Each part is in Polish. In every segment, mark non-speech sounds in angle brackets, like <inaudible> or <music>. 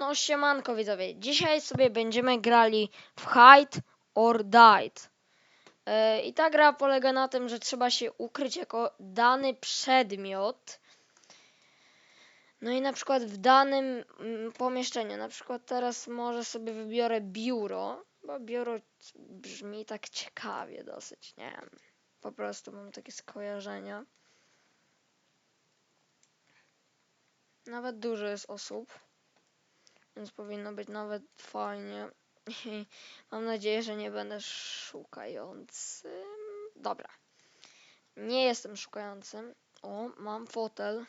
No siemanko widzowie, dzisiaj sobie będziemy grali w Hide or Died. E, I ta gra polega na tym, że trzeba się ukryć jako dany przedmiot. No i na przykład w danym mm, pomieszczeniu, na przykład teraz może sobie wybiorę biuro, bo biuro brzmi tak ciekawie dosyć, nie wiem. Po prostu mam takie skojarzenia. Nawet dużo jest osób. Więc powinno być nawet fajnie. Mam nadzieję, że nie będę szukającym. Dobra. Nie jestem szukającym. O, mam fotel.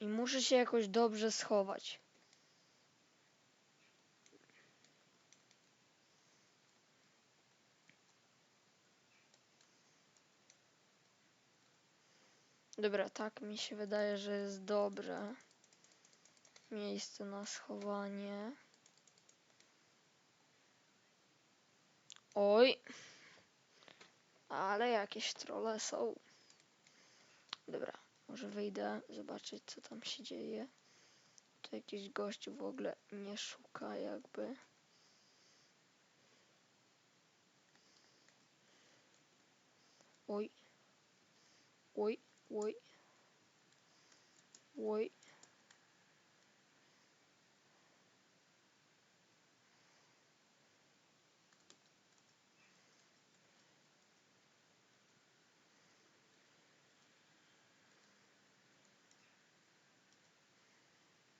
I muszę się jakoś dobrze schować. Dobra, tak mi się wydaje, że jest dobre. Miejsce na schowanie. Oj. Ale jakieś trolle są. Dobra, może wyjdę, zobaczyć co tam się dzieje. Tu jakiś gość w ogóle nie szuka jakby. Oj. Oj. Oj. Oj.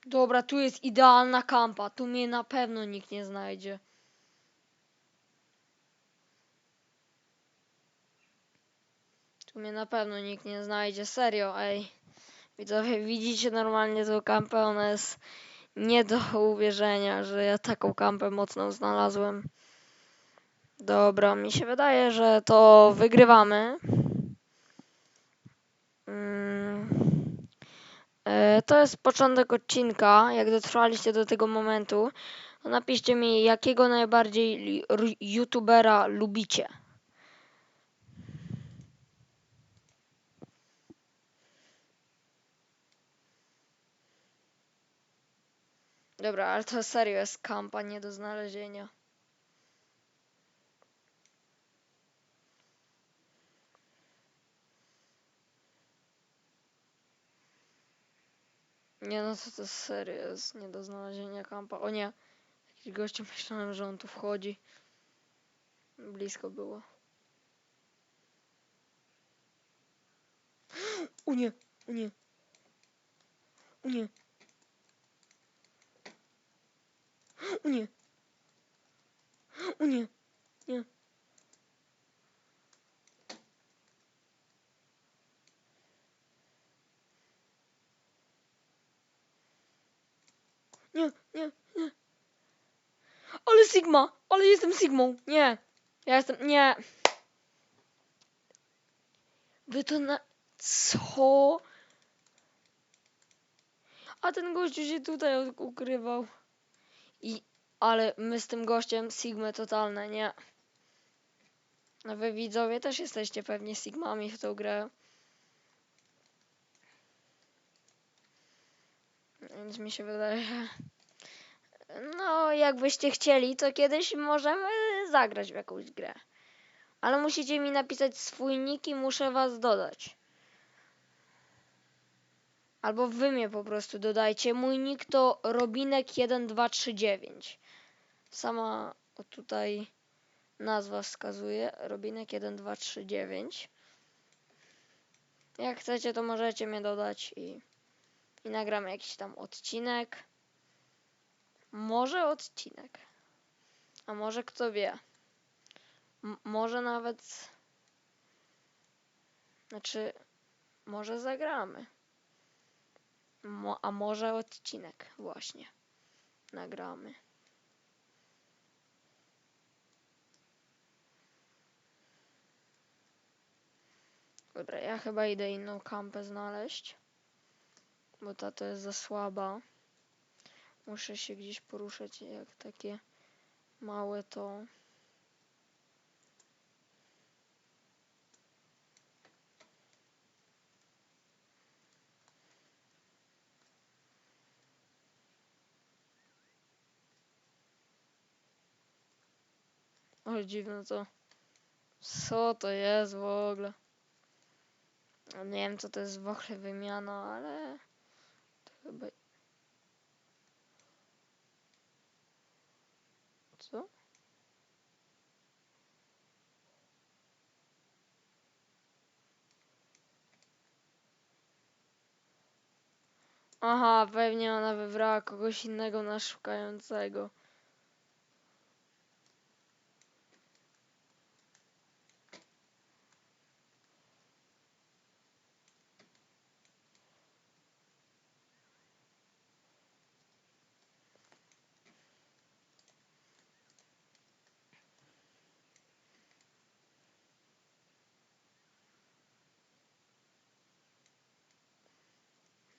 Dobra, tu jest idealna kampa. Tu mnie na pewno nikt nie znajdzie. Tu mnie na pewno nikt nie znajdzie. Serio, ej. Widzowie, widzicie normalnie tą kampę? Ona jest nie do uwierzenia, że ja taką kampę mocną znalazłem. Dobra, mi się wydaje, że to wygrywamy. Mm. E, To jest początek odcinka. Jak dotrwaliście do tego momentu, to napiszcie mi, jakiego najbardziej youtubera lubicie. Dobra, ale to serio jest kampa nie do znalezienia. Nie no, to to serio jest nie do znalezienia kampa. O nie, jakiś gościu myślałem, że on tu wchodzi. Blisko było. <gasps> O nie, o nie. O nie. O nie. O nie. Nie. Nie, nie, nie. Ale Sigma! Ale jestem Sigmą! Nie! Ja jestem. Nie! Wy to na. Co? A ten gościu się tutaj ukrywał. I. Ale my z tym gościem Sigmy totalne, nie? A wy widzowie też jesteście pewnie Sigmami w tą grę. Więc mi się wydaje. No, jakbyście chcieli, to kiedyś możemy zagrać w jakąś grę. Ale musicie mi napisać swój nick i muszę was dodać. Albo wy mnie po prostu dodajcie. Mój nick to Robinek1239. Sama tutaj nazwa wskazuje. Robinek1239. Jak chcecie, to możecie mnie dodać i, i nagramy jakiś tam odcinek. Może odcinek. A może kto wie. M- może nawet. Znaczy, może zagramy. Mo- a może odcinek właśnie nagramy. Dobra, ja chyba idę inną kampę znaleźć. Bo ta to jest za słaba. Muszę się gdzieś poruszać jak takie małe to. Ale dziwne to. Co to jest w ogóle? Nie wiem co to jest w ogóle wymiana, ale... To chyba... Co? Aha, pewnie ona wybrała kogoś innego na szukającego.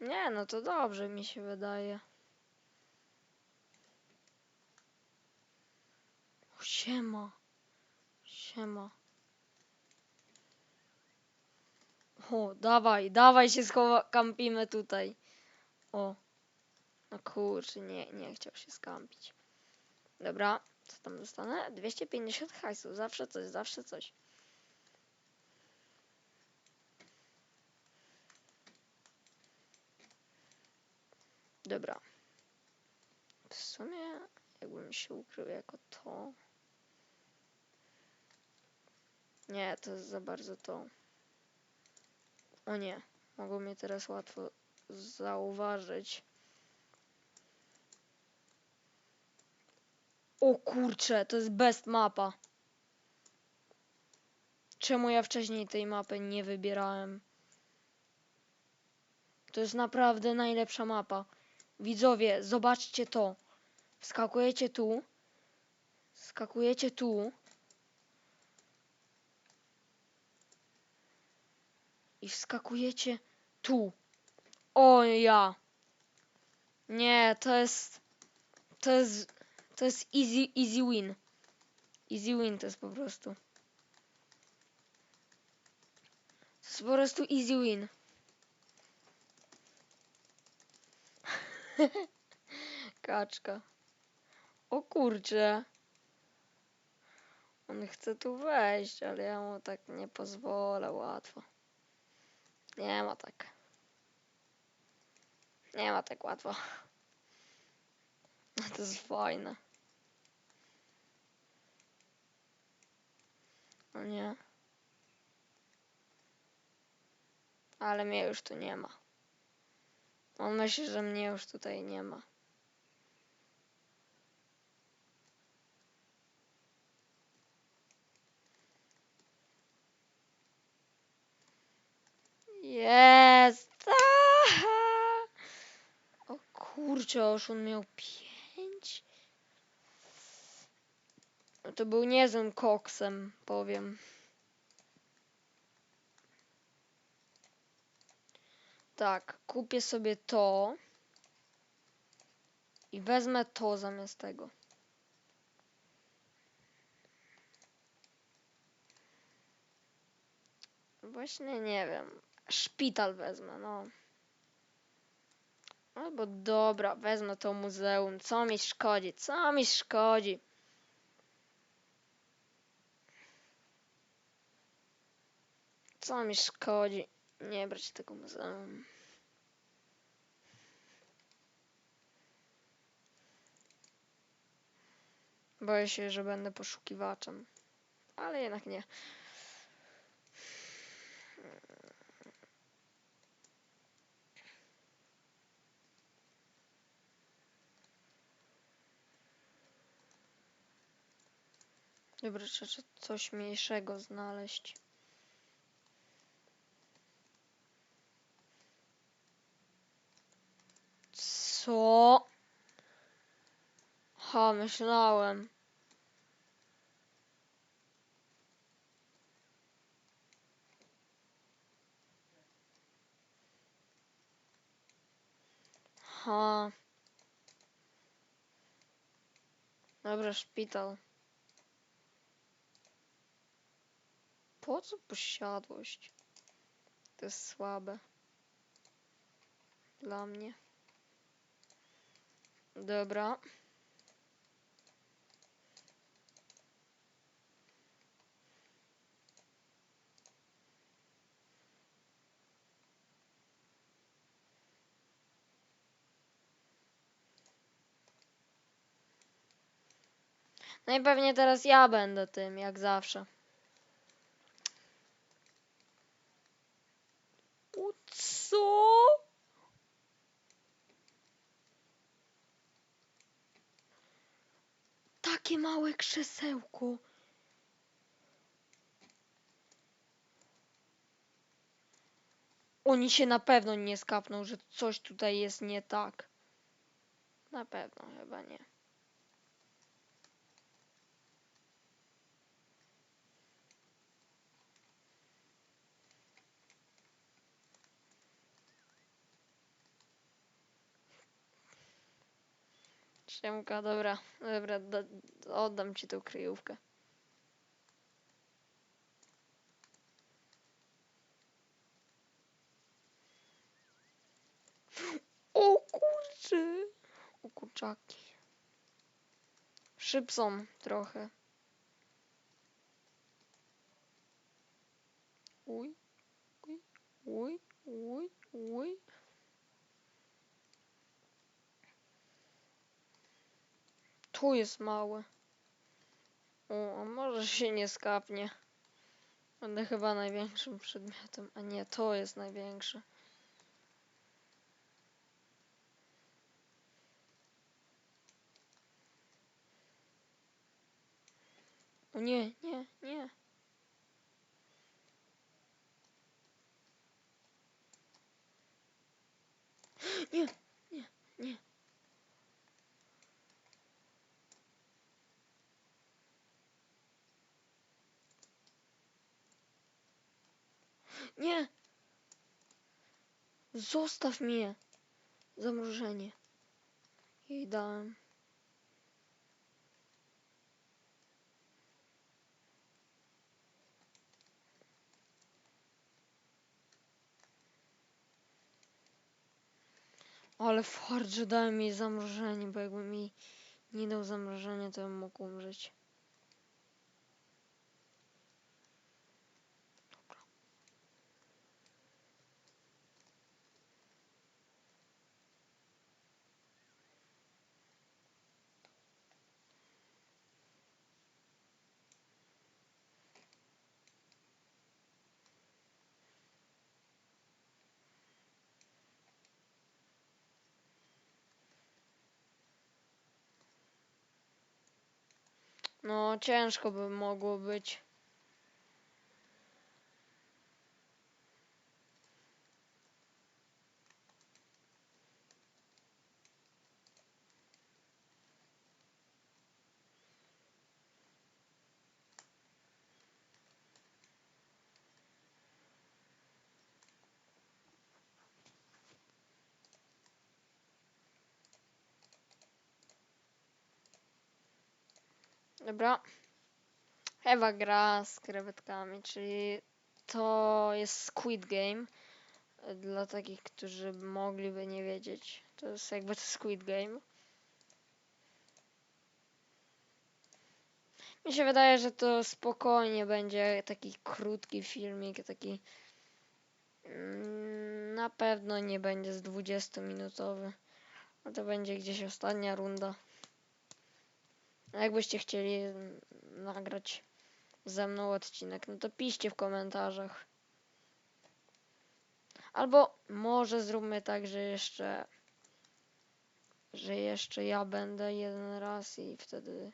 Nie, no to dobrze mi się wydaje. O, siema. Siema. O, dawaj, dawaj się schowa, kampimy tutaj. O. No kurczę, nie, nie chciał się skampić. Dobra, co tam dostanę? 250 hajsów, zawsze coś, zawsze coś. Dobra. W sumie, jakbym się ukrył jako to. Nie, to jest za bardzo to. O nie, mogą mnie teraz łatwo zauważyć. O kurcze, to jest best mapa. Czemu ja wcześniej tej mapy nie wybierałem? To jest naprawdę najlepsza mapa. Widzowie, zobaczcie to. Wskakujecie tu. Skakujecie tu. I wskakujecie tu. O ja. Nie, to jest... To jest... To jest easy, easy win. Easy win to jest po prostu. To jest po prostu easy win. <laughs> Kaczka. O kurcze. On chce tu wejść, ale ja mu tak nie pozwolę łatwo. Nie ma tak. Nie ma tak łatwo. <laughs> To jest fajne. No nie. Ale mnie już tu nie ma. On myśli, że mnie już tutaj nie ma. Jest! <laughs> O kurczę, już on miał pięć. To był niezłym koksem, powiem. Tak, kupię sobie to. I wezmę to zamiast tego. Właśnie nie wiem. Szpital wezmę, no. Albo dobra, wezmę to muzeum. Co mi szkodzi? Co mi szkodzi? Co mi szkodzi? Nie brać tego muzeum. Boję się, że będę poszukiwaczem. Ale jednak nie. Dobra, trzeba coś mniejszego znaleźć. Co? Ha, myślałem. Ha. Dobra, szpital. Po co posiadłość? To jest słabe. Dla mnie. Dobra. No i pewnie teraz ja będę tym, jak zawsze. U co? Takie małe krzesełko. Oni się na pewno nie skapną, że coś tutaj jest nie tak. Na pewno chyba nie. Siemka, dobra, dobra, da, oddam ci tą kryjówkę. O kurczy! O kurczaki. Szybson trochę. Uj, uj, uj, uj, uj. Tu jest małe. O, a może się nie skapnie. Będę chyba największym przedmiotem. A nie, to jest największy. O nie. Nie, nie, nie. Nie! Zostaw mnie! Zamrożenie. Jej dałem. Ale fart, że dałem jej zamrożenie, bo jakby mi nie dał zamrożenia, to bym mógł umrzeć. No, ciężko by mogło być. Dobra. Ewa gra z krewetkami, czyli to jest Squid Game. Dla takich, którzy mogliby nie wiedzieć. To jest jakby to Squid Game. Mi się wydaje, że to spokojnie będzie taki krótki filmik, taki mm, na pewno nie będzie z 20 minutowy. A to będzie gdzieś ostatnia runda. Jakbyście chcieli nagrać ze mną odcinek, no to piszcie w komentarzach. Albo może zróbmy tak, że jeszcze że jeszcze ja będę jeden raz i wtedy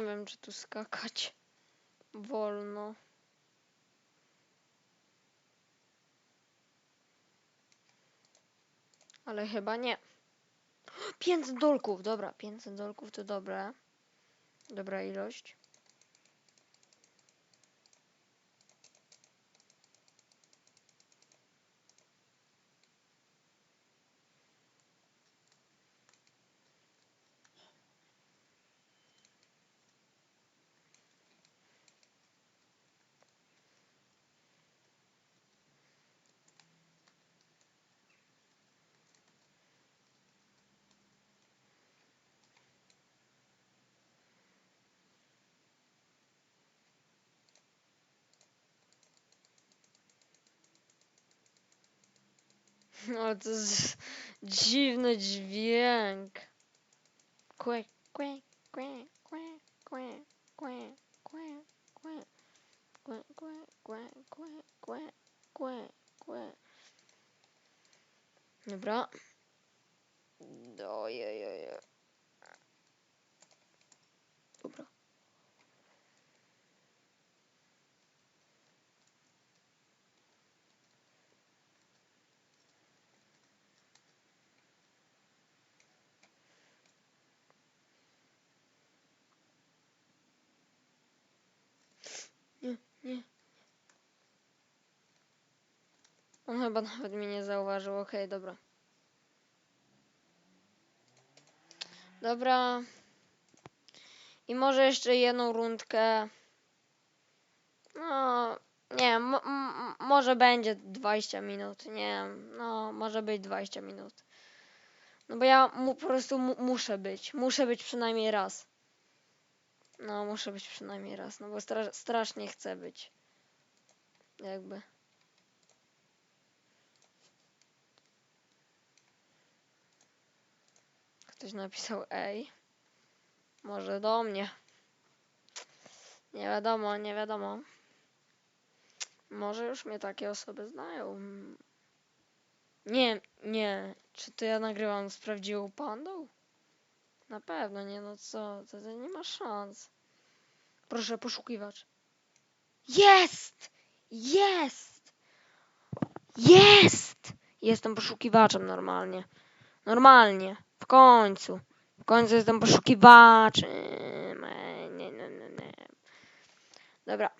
nie wiem, czy tu skakać wolno. Ale chyba nie. 500 dolków, dobra, 500 dolków to dobre. Dobra ilość. No to jest dziwny dźwięk. Kłe, kłe, kłe, kłe, kłe, kłe, kłe, kłe, kłe, kłe, kłe, kłe, kłe, kłe, kłe. Dobra. Ojej. Dobra. On chyba nawet mnie nie zauważył. Okej, dobra. Dobra. I może jeszcze jedną rundkę. No, nie może będzie 20 minut. Nie no, może być 20 minut. No bo ja mu, po prostu mu, muszę być. Muszę być przynajmniej raz. No, muszę być przynajmniej raz, no bo stra strasznie chcę być. Jakby. Ktoś napisał ej. Może do mnie. Nie wiadomo, nie wiadomo. Może już mnie takie osoby znają. Nie, nie. Czy to ja nagrywam z prawdziwą pandą? Na pewno nie, no co? To, to nie ma szans. Proszę, poszukiwacz. Jest! Jest! Jest! Jestem poszukiwaczem normalnie. Normalnie. W końcu. W końcu jestem poszukiwaczem. E, Nie, nie, nie, nie. Dobra.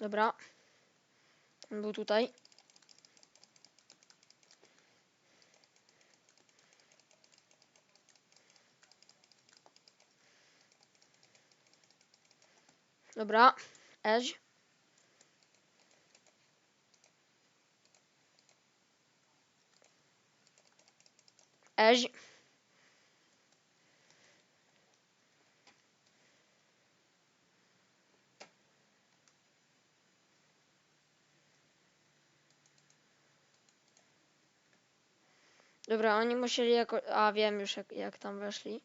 Dobra. Był tutaj. Dobra. Edge. Edge. Dobra, oni musieli jako... A, wiem już jak, jak tam weszli.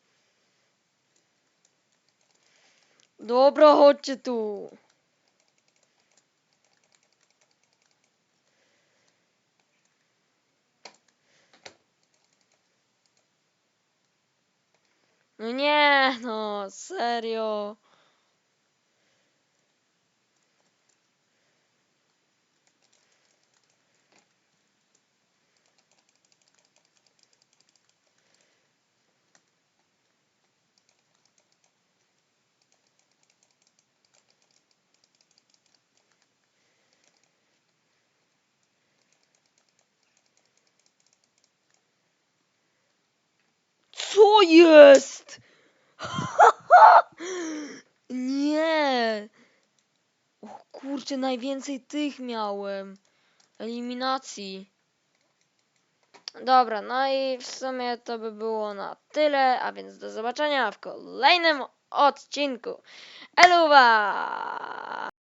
Dobra, chodźcie tu. No nie, no, serio. Jest? <laughs> Nie. O kurczę, najwięcej tych miałem. Eliminacji. Dobra, no i w sumie to by było na tyle, a więc do zobaczenia w kolejnym odcinku. Eluwa!